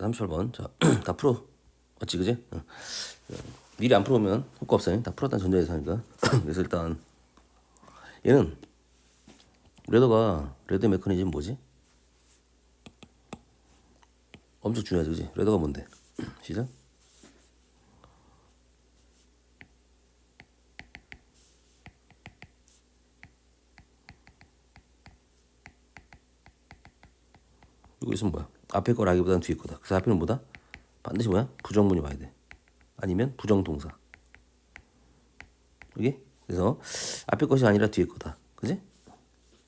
자, 38번. 자, 다 풀어. 맞지, 그지? 어. 어, 미리 안 풀어오면 효과 없어요. 다 풀었다는 전제에서니까. 그래서 일단 얘는 레더가 레더 메커니즘 뭐지? 엄청 중요하지, 그지? 레더가 뭔데? 시작. 이거 있으면 뭐야? 앞에 거라기보다는 뒤에 거다. 그래서 앞에는 뭐다? 반드시 뭐야? 부정문이 와야 돼. 아니면 부정동사. 여기? 그래서 앞에 것이 아니라 뒤에 거다. 그지?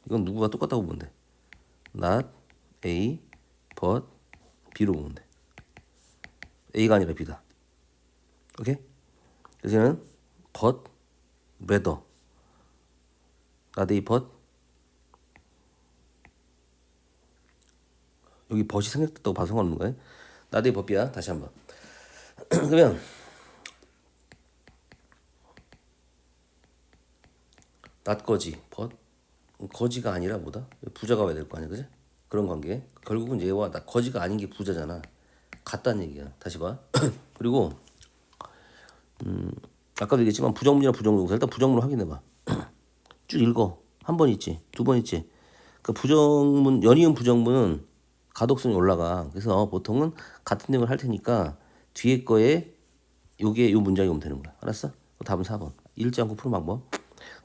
이건 누구가 똑같다고 보면 돼. not A, but B로 보면 돼. A가 아니라 B다. 오케이? 그래서 얘는 but, rather. not A, but 여기 벗이 생략됐다고 봐서 상관없는 거예요. 나대의 법이야. 다시 한번. 그러면 낫 거지 벗? 거지가 아니라 뭐다? 부자가 와야 될 거 아니야 그지? 그런 관계. 결국은 얘와 나 거지가 아닌 게 부자잖아. 같다는 얘기야. 다시 봐. 그리고 음 아까도 얘기했지만 부정문이나 부정동사 일단 부정문 확인해 봐쭉 읽어. 한 번 있지. 두 번 있지. 그 부정문 연이은 부정문은 가독성이 올라가 그래서 보통은 같은 내용을 할 테니까 뒤에 거에 요게 요 문장이 오면 되는 거야 알았어 답은 4번 읽지 않고 푸는 방법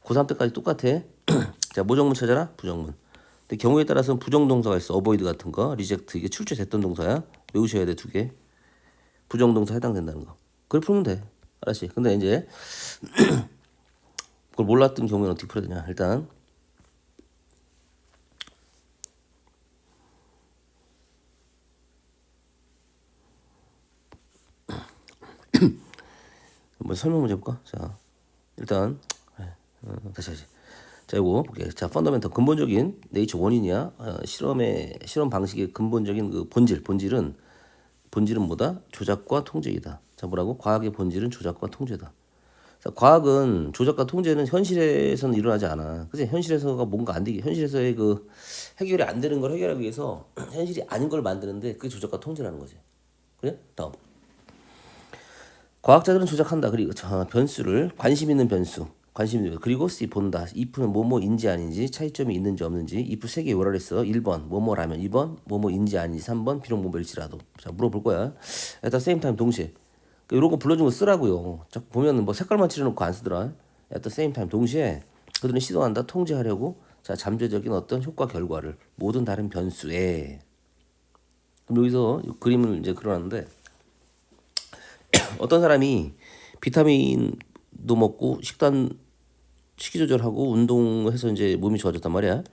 고3 때까지 똑같아. 자, 모정문 찾아라. 부정문. 근데 경우에 따라서는 부정동사가 있어. 어보이드 같은 거, 리젝트 이게 출제됐던 동사야. 외우셔야 돼 두 개. 부정동사 해당된다는 거. 그걸 풀면 돼. 알았지? 근데 이제 그걸 몰랐던 경우에는 어떻게 풀어야 되냐? 일단 한번 설명 문제 해볼까? 자, 일단 어, 다시 하지. 자, 이거 볼게. 자, 펀더멘터 근본적인 네이처 원인이야. 어, 실험의 실험 방식의 근본적인 그 본질, 본질은 본질은 뭐다? 조작과 통제이다. 자, 뭐라고? 과학의 본질은 조작과 통제다. 자, 과학은 조작과 통제는 현실에서는 일어나지 않아. 그지? 현실에서가 뭔가 안 되게, 현실에서의 그 해결이 안 되는 걸 해결하기 위해서 현실이 아닌 걸 만드는데 그게 조작과 통제라는 거지. 그래? 다음. 과학자들은 조작한다. 그리고 저 변수를 관심 있는 변수. 관심 있는. 그리고 C 본다. if는 뭐뭐인지 아닌지 차이점이 있는지 없는지 if 세개 했어. 1번 뭐뭐라면 2번 뭐뭐인지 아닌지 3번 비록 뭐뭐일지라도. 자 물어볼 거야. at the same time 동시에. 이런 거 불러준 거 쓰라고요. 자꾸 보면은 뭐 색깔만 칠해놓고 안 쓰더라. the same time 동시에 그들은 시도한다 통제하려고 자 잠재적인 어떤 효과 결과를 모든 다른 변수에 그럼 여기서 이 그림을 이제 그려놨는데 어떤 사람이 비타민도 먹고 식단 식이 조절하고 운동해서 이제 몸이 좋아졌단 말이야.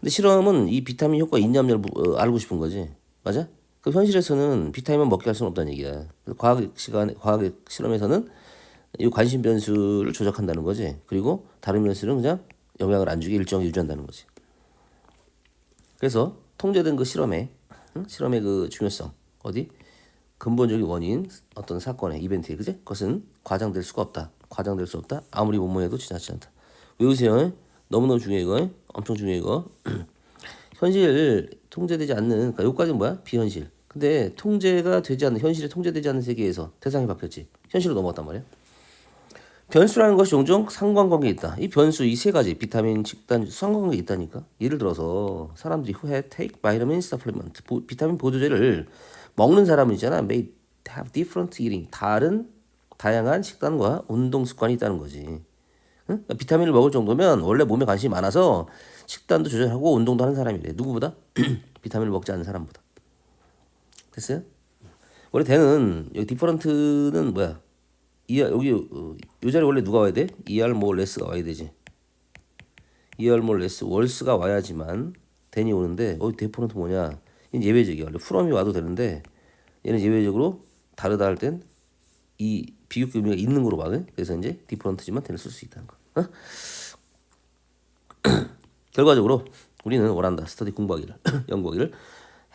근데 실험은 이 비타민 효과 있냐 없냐를 어, 알고 싶은 거지. 맞아? 그 현실에서는 비타민만 먹게 할 수는 없다는 얘기야. 과학 시간 과학 실험에서는 이 관심 변수를 조작한다는 거지. 그리고 다른 변수는 그냥 영향을 안 주게 일정히 유지한다는 거지. 그래서 통제된 그 실험의 응? 실험의 그 중요성 어디 근본적인 원인 어떤 사건의 이벤트에 그지? 그것은 과장될 수가 없다. 과장될 수 없다. 아무리 뭐뭐해도 지나치지 않다. 외우세요. 너무너무 중요해 이거. 엄청 중요해 이거. 현실 통제되지 않는 그러니까 여기까지는 뭐야? 비현실. 근데 통제가 되지 않는 현실에 통제되지 않는 세계에서 대상이 바뀌었지. 현실로 넘어갔단 말이야. 변수라는 것이 종종 상관관계에 있다. 이 변수 이 세 가지 비타민, 식단 상관관계에 있다니까. 예를 들어서 사람들이 후에 take vitamin supplement 보, 비타민 보조제를 먹는 사람은 있잖아. may have different eating 다른 다양한 식단과 운동 습관이 있다는 거지. 응? 그러니까 비타민을 먹을 정도면 원래 몸에 관심이 많아서 식단도 조절하고 운동도 하는 사람이래. 누구보다? 비타민을 먹지 않는 사람보다. 됐어요? 원래 대는 여기 디퍼런트는 뭐야? 이 여기 어, 요 자리 원래 누가 와야 돼? ER 뭐 레스가 와야 되지. ER 뭐 레스 월스가 와야지만 대니 오는데 어 디퍼런트 뭐냐? 이건 예외적이야. 원래 프롬이 와도 되는데 얘는 예외적으로 다르다 할 땐 이 비교급 의미가 있는 거로 봐요. 그래서 이제 디퍼런트지만 대를 쓸수 있다는 거. 어? 결과적으로 우리는 원한다. 스터디 공부하기를 연구하기를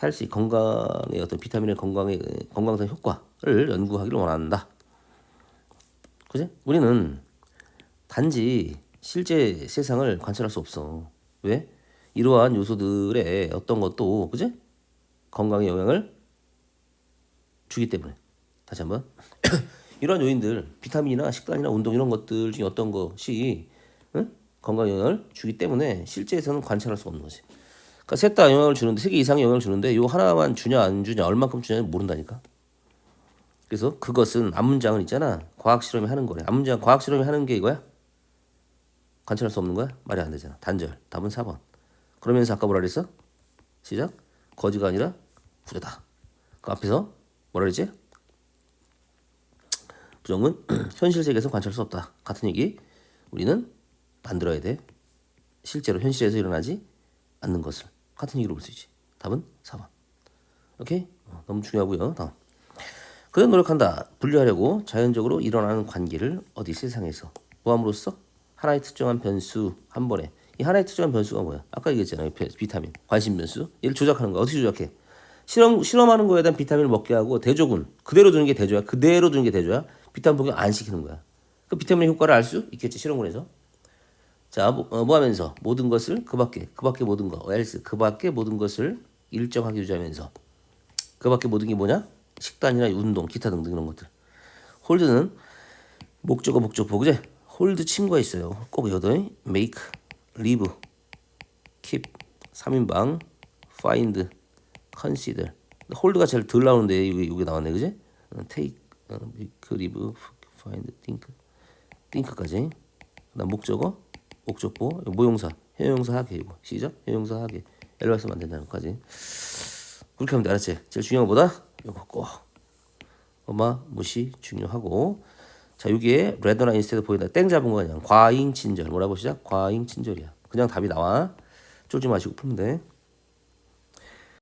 헬스 건강의 어떤 비타민의 건강의 건강상 효과를 연구하기를 원한다. 그지? 우리는 단지 실제 세상을 관찰할 수 없어. 왜? 이러한 요소들의 어떤 것도 그지? 건강에 영향을 주기 때문에 다시 한번 이러한 요인들 비타민이나 식단이나 운동 이런 것들 중에 어떤 것이 응? 건강 영향을 주기 때문에 실제에서는 관찰할 수가 없는 거지. 그러니까 셋 다 영향을 주는데 세 개 이상의 영향을 주는데 요 하나만 주냐 안 주냐 얼만큼 주냐 모른다니까. 그래서 그것은 앞문장은 있잖아. 과학 실험이 하는 거래. 앞문장 과학 실험이 하는 게 이거야? 관찰할 수 없는 거야? 말이 안 되잖아. 단절. 답은 4번. 그러면서 아까 뭐라 그랬어? 시작. 거지가 아니라 후대다. 그 앞에서 뭐라 그랬지? 부정은 현실 세계에서 관찰할 수 없다. 같은 얘기. 우리는 만들어야 돼. 실제로 현실에서 일어나지 않는 것을 같은 얘기로 볼 수 있지. 답은 4번. 오케이? 어, 너무 중요하고요. 다음. 그는 노력한다. 분류하려고 자연적으로 일어나는 관계를 어디 세상에서 뭐함으로써 하나의 특정한 변수 한 번에 이 하나의 특정한 변수가 뭐야? 아까 얘기했잖아요. 비- 비타민, 관심 변수. 얘를 조작하는 거야. 어떻게 조작해? 실험 실험하는 거에 대한 비타민을 먹게 하고 대조군 그대로 두는 게 대조야. 그대로 두는 게 대조야. 비타민 복용 안 시키는 거야. 그 비타민의 효과를 알 수 있겠지 실험군에서. 자, 뭐, 어, 뭐 하면서 모든 것을 그 밖에 그 밖에 모든 거 else 그 밖에 모든 것을 일정하게 유지하면서 그 밖에 모든 게 뭐냐? 식단이나 운동, 기타 등등 이런 것들. 홀드는 목적어 목적 보 그제? 홀드 침과 있어요. 꼭 외워둬. make, live, keep, 3인방, find, consider. 홀드가 제일 덜 나오는데 이게, 이게 나왔네, 그지? 어, make, live, find, think, think까지. 그다음 목적어, 목적보, 모용사, 형용사 하게 이거 시작, 형용사 하게. 엘로 쓰면 안 된다는 것까지. 그렇게 하면 돼, 알았지? 제일 중요한 거보다 이거 꼭 엄마 무시 중요하고. 자 여기에 레더나 인스테드 보인다. 땡 잡은 거 그냥 과잉 친절. 뭐라고 시작? 과잉 친절이야. 그냥 답이 나와. 쫄지 마시고 풀면 돼